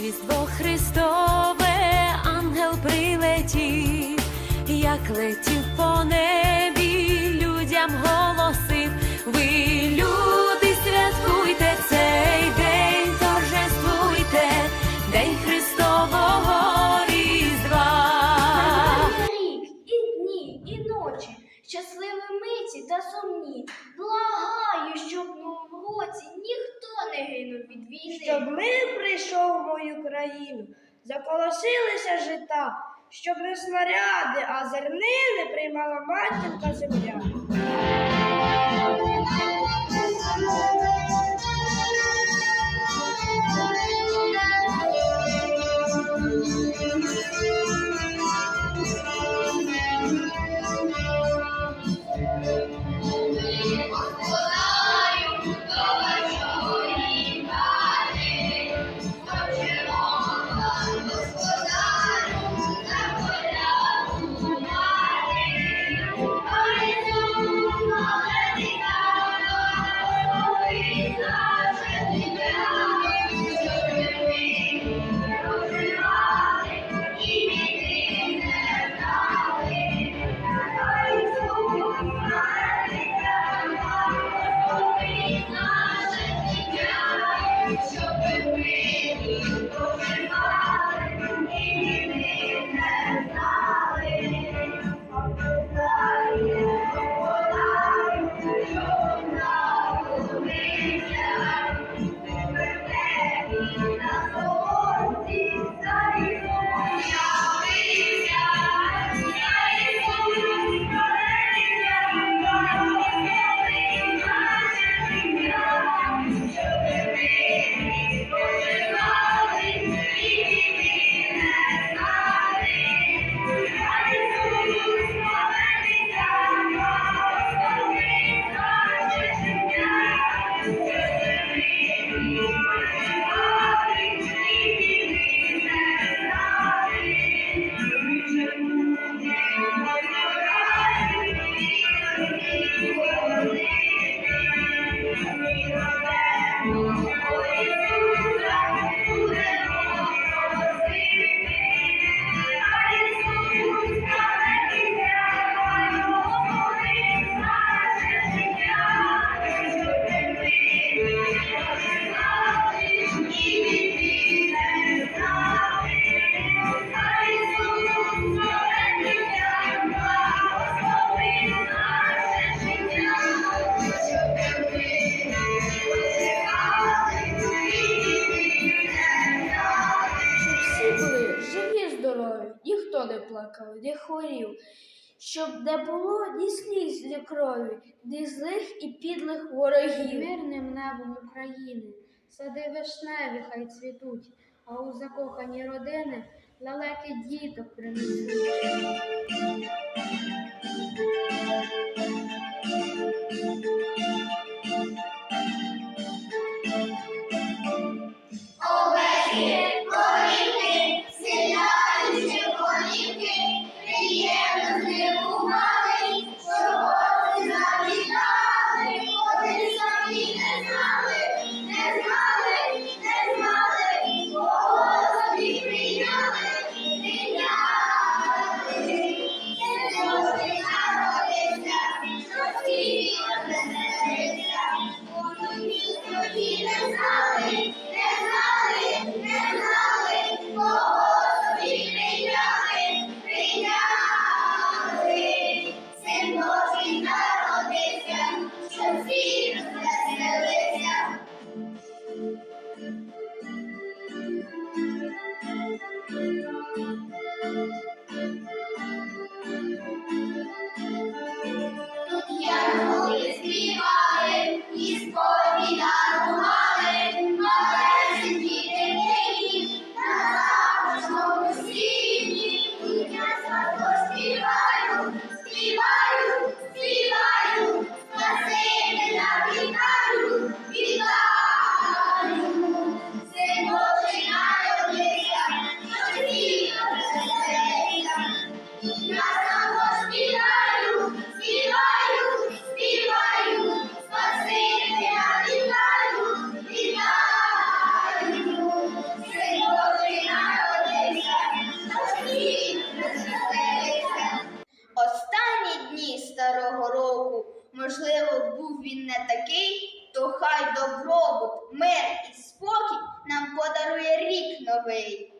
Різдво Христове, ангел прилетів, як летів по небі, щасливі миті та сумні. Благаю, щоб в новому році ніхто не гинув від війни. Щоб мир прийшов в мою країну, заколосилися жита, щоб не снаряди, а зернини приймала матінка земля. ніхто не плакав, не хворів, щоб не було ні сліз, ні крові, ні злих і підлих ворогів. Мирним небом України сади вишневі, хай цвітуть, а у закохані родини лалеки діток принесуть. тоді не знали, не знали, не знали, кого собі прийняли, прийняли, син народився, що всі співаю. Добробут, мир і спокій нам подарує рік новий.